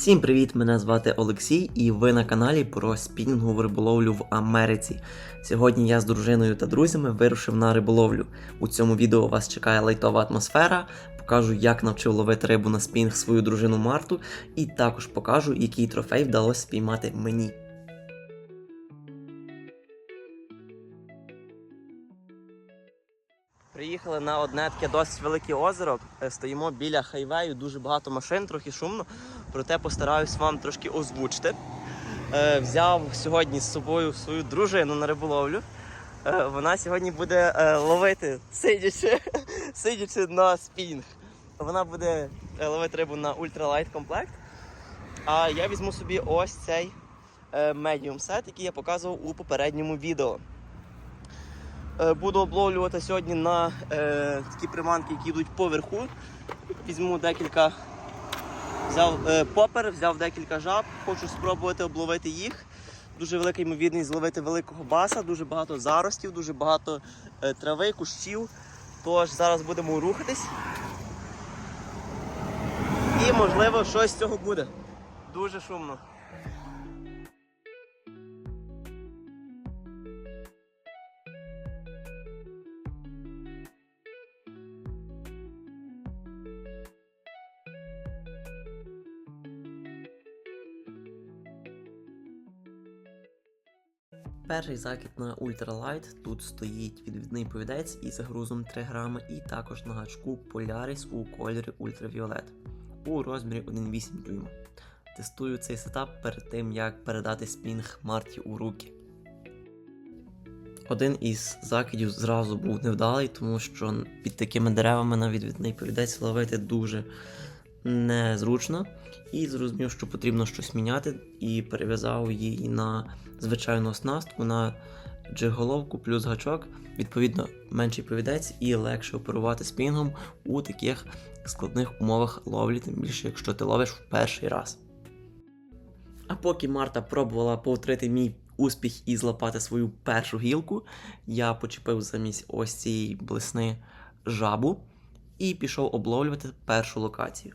Всім привіт! Мене звати Олексій, і ви на каналі про спінінгову риболовлю в Америці. Сьогодні я з дружиною та друзями вирушив на риболовлю. У цьому відео вас чекає лайтова атмосфера. Покажу, як навчив ловити рибу на спінг свою дружину Марту, і також покажу, який трофей вдалося спіймати мені. Приїхали на одне таке досить велике озеро. Е, Стоїмо біля хайвею, дуже багато машин, трохи шумно, проте постараюсь вам трошки озвучити. Е, Взяв сьогодні з собою свою дружину на риболовлю. Е, Вона сьогодні буде е, ловити, сидячи, сидячи на спінг. Вона буде ловити рибу на ультралайт комплект. А я візьму собі ось цей medium set, який я показував у попередньому відео. Буду обловлювати сьогодні на такі приманки, які йдуть поверху. Візьму декілька, взяв е, попер, взяв декілька жаб, хочу спробувати обловити їх. Дуже велика ймовірність зловити великого баса, дуже багато заростів, дуже багато е, трави, кущів. Тож зараз будемо рухатись. І можливо щось з цього буде. Дуже шумно. Перший закид на ультралайт. Тут стоїть відвідний повідець із грузом 3 грами і також на гачку Polaris у кольорі ультравіолет у розмірі 1,8 дюйма. Тестую цей сетап перед тим, як передати спінг Марті у руки. Один із закидів зразу був невдалий, тому що під такими деревами на відвідний повідець ловити дуже незручно. І зрозумів, що потрібно щось міняти, і перев'язав її на звичайну оснастку на джиголовку плюс гачок. Відповідно, менший повідець і легше оперувати спінгом у таких складних умовах ловлі, тим більше, якщо ти ловиш в перший раз. А поки Марта пробувала повторити мій успіх і злапати свою першу гілку, я почепив замість ось цієї блесни жабу і пішов обловлювати першу локацію.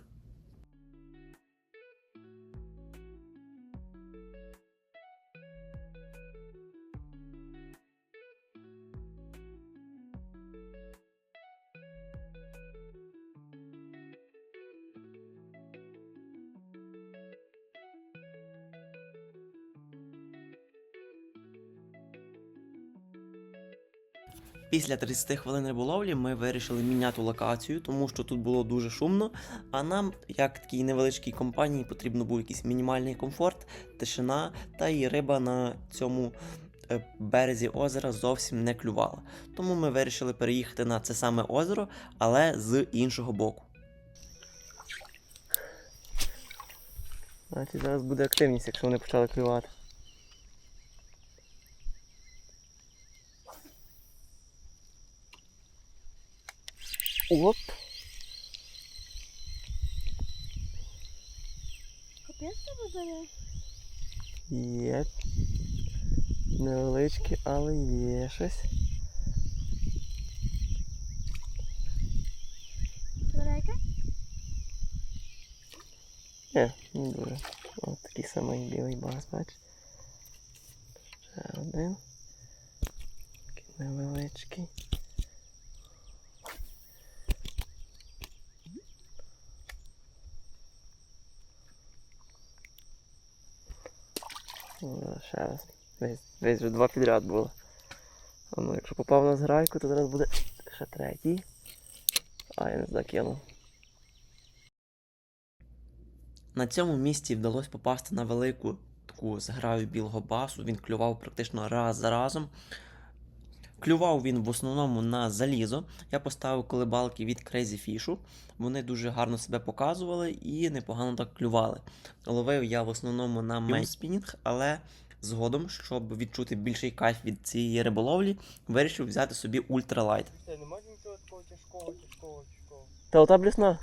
Після 30 хвилин риболовлі ми вирішили міняти локацію, тому що тут було дуже шумно. А нам, як такій невеличкій компанії, потрібно був якийсь мінімальний комфорт, тишина, та і риба на цьому е, березі озера зовсім не клювала. Тому ми вирішили переїхати на це саме озеро, але з іншого боку. Значить, зараз буде активність, якщо вони почали клювати. Оп. Капець тебе бере. Є. Невеличкі, але є щось. Велика? Ні, не дуже. Ось такий самий білий бас, бач. Ще один. Такий невеличкий. О, Ще раз. Десь, десь вже два підряд було. Ну, якщо попав на зграйку, то зараз буде ще третій. А, я не закинув. На цьому місці вдалося попасти на велику таку зграю білого басу. Він клював практично раз за разом. Клював він в основному на залізо. Я поставив колебалки від Crazy Fish. Вони дуже гарно себе показували і непогано так клювали. Ловив я в основному на мейнспінінг, але згодом, щоб відчути більший кайф від цієї риболовлі, вирішив взяти собі ультралайт. Це немає нічого такого тяжкого, тяжкого, тяжкого. Та ота блісна?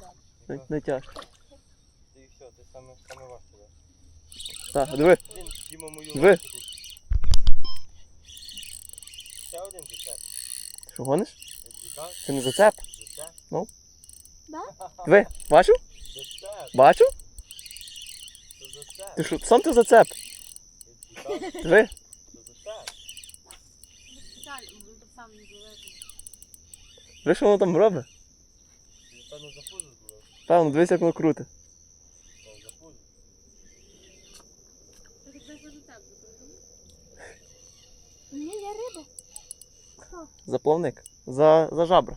Не- Не тяжко. І все, ти саме, саме важче. Так, диви. Блін, Діма мою Ви? лапу тут. Ще один зацеп. Що гониш? Зацеп? Це не зацеп? Зацеп? Диви, бачу? Зацеп. Бачу? зацеп. Ти що, сам ти зацеп? Що Ви? зацеп? Ви що воно там робить? Напевно, запузив було. Певно, дивись, як воно круте. Ні, я риба. Заплавник. За, за жабра.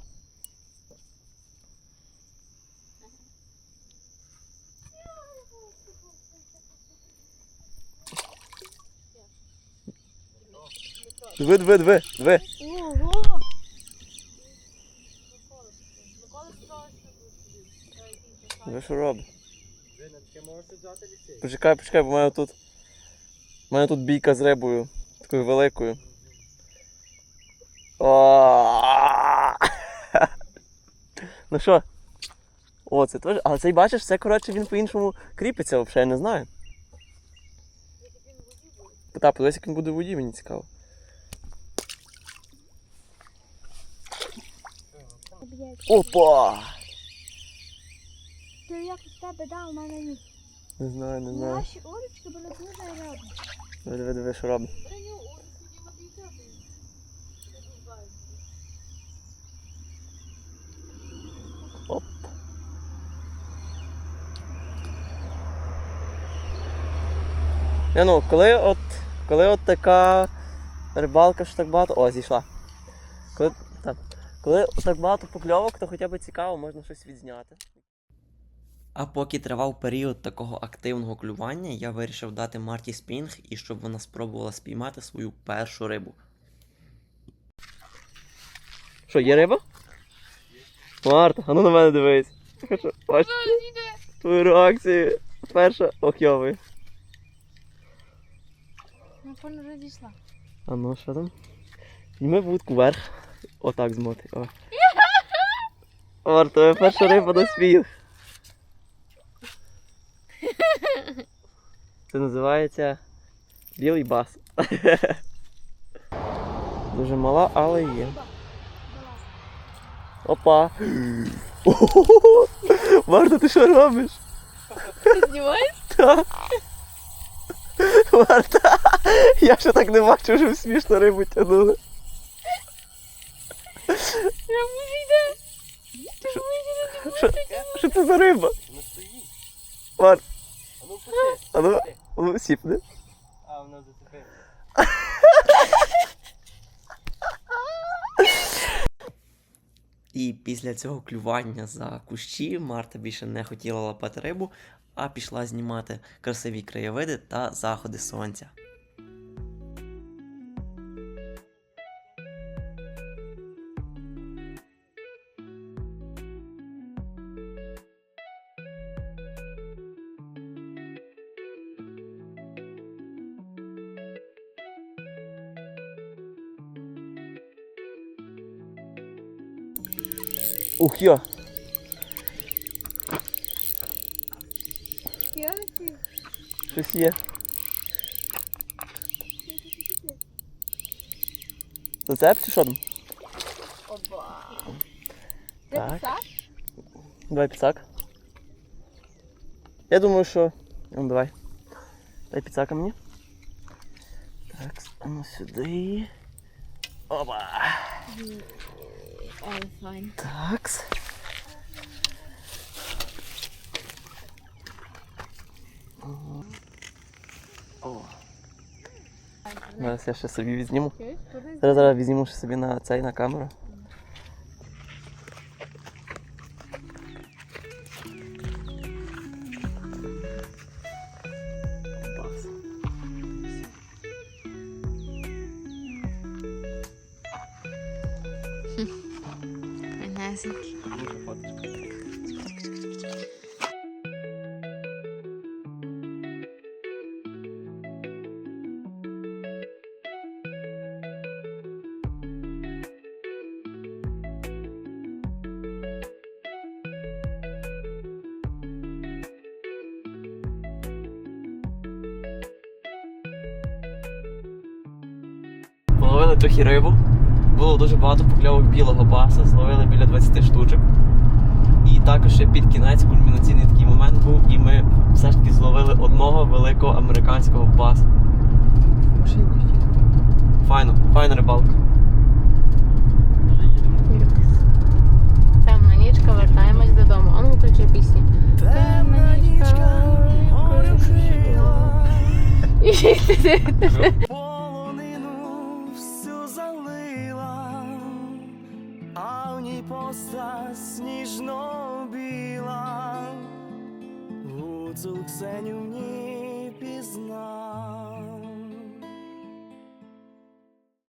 Диви, диви, диви, диви. Ого! Ви що робить? Почекай, почекай, бо в мене тут. У мене тут бійка з рибою. Такою великою. Ну що? О, це теж. Але цей бачиш, це коротше він по-іншому кріпиться, взагалі, я не знаю. Та, подивись, як він буде в воді, мені цікаво. Опа! Ти як у тебе дав, у мене ні. Не знаю, не знаю. Наші урочки були дуже рядом. Диви, диви, що робить. Не, ну, коли от, коли от така рибалка, що так багато. О, зійшла. Коли, так, коли так багато покльовок, то хоча б цікаво, можна щось відзняти. А поки тривав період такого активного клювання, я вирішив дати Марті спінг і щоб вона спробувала спіймати свою першу рибу. Що, є риба? Марта, а ну на мене дивись. Твою реакцію. Перша охйовий. Напевно, вже дійшла. А ну що там? Візьми вудку вверх. Отак змоти. О. Марта, твоя перша риба на спінг. Це називається білий бас. Дуже мала, але є. Опа. Марта, ти що робиш? Ти знімаєш? Так. Марта, я ще так не бачив, що смішно рибу тягнули. Я можу йде. Що, що це за риба? Ну стоїть. Март, А ну пусти. а ну, ну сіпни. А, воно зацепило. І після цього клювання за кущі Марта більше не хотіла лапати рибу, а пішла знімати красиві краєвиди та заходи сонця. Ух! Я Щось є. Зацеп чи що там? Так. Ти писав? Давай піцак. Я думаю, що. Ну, давай. Дай піцака мені. Так, а ну сюди. Опа. Але файн. Такс. О. Зараз я ще собі візьму. Зараз зараз візьму ще собі на цей на камеру. Клас. Половили трохи рибу. Було дуже багато покльовок білого баса, зловили біля 20 штучок. І також ще під кінець кульмінаційний такий момент був, і ми все ж таки зловили одного великого американського баса. Файно, файна рибалка. Темна нічка, вертаємось додому. А ну включи пісню. Темна нічка,